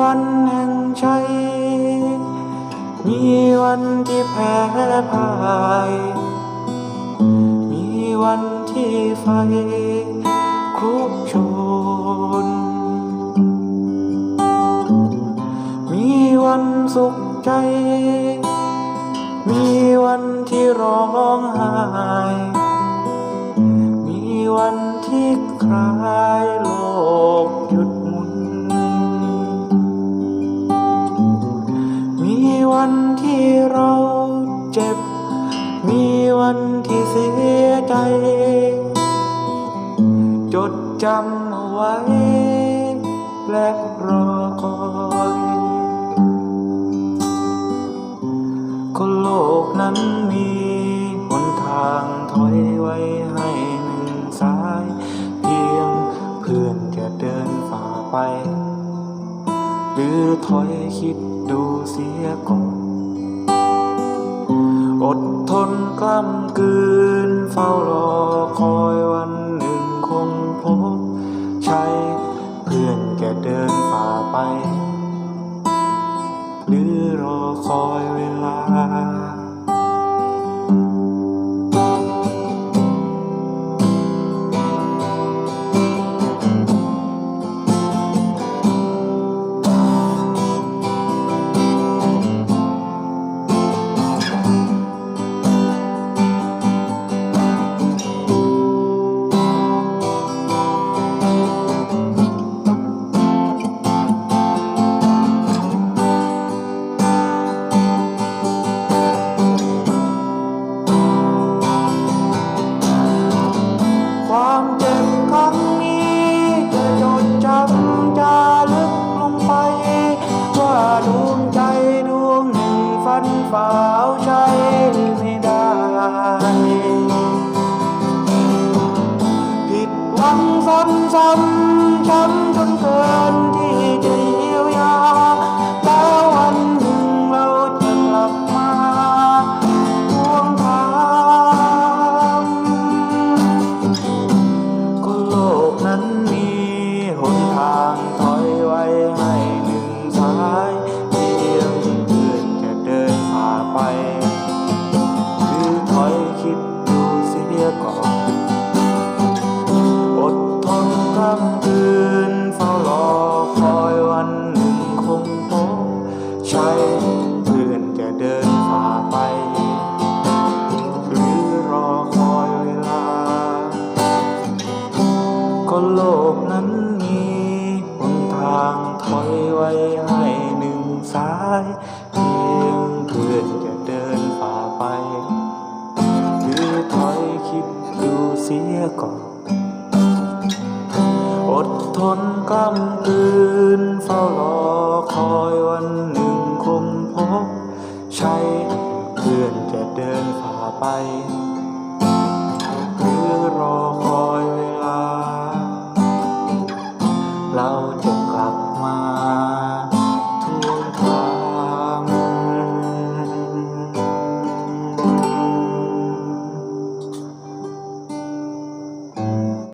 วันแห่งชัย มีวันที่แพ้พ่าย มีวันที่ไฟคลุกโชน มีวันสุขใจ มีวันที่ร้องไวันที่เสียใจ จดจำเอาไว้ และรอคอยก็โลกนั้นมีหนทางถอยไว้ให้หนึ่งสาย เพียงเพื่อนจะเดินฝ่าไป หรือถอยคิดดูเสียก่อน อดทนกล้ำกืน เฝ้ารอคอยวันหนึ่งคงพบใช่เพื่อนแกเดินฝ่าไป หรือรอคอยเวลา กนั้นมีหนทางถอยไว้ให้หนึ่งสายเพียงเพื่อนจะเดินฝ่าไปหรือถอยคิดดูเสียก่อนอดทนกำกืนเฝ้ารอคอยวันหนึ่งคงพบใช่เพื่อนจะเดินฝ่าไป หรือรอคอยเวลา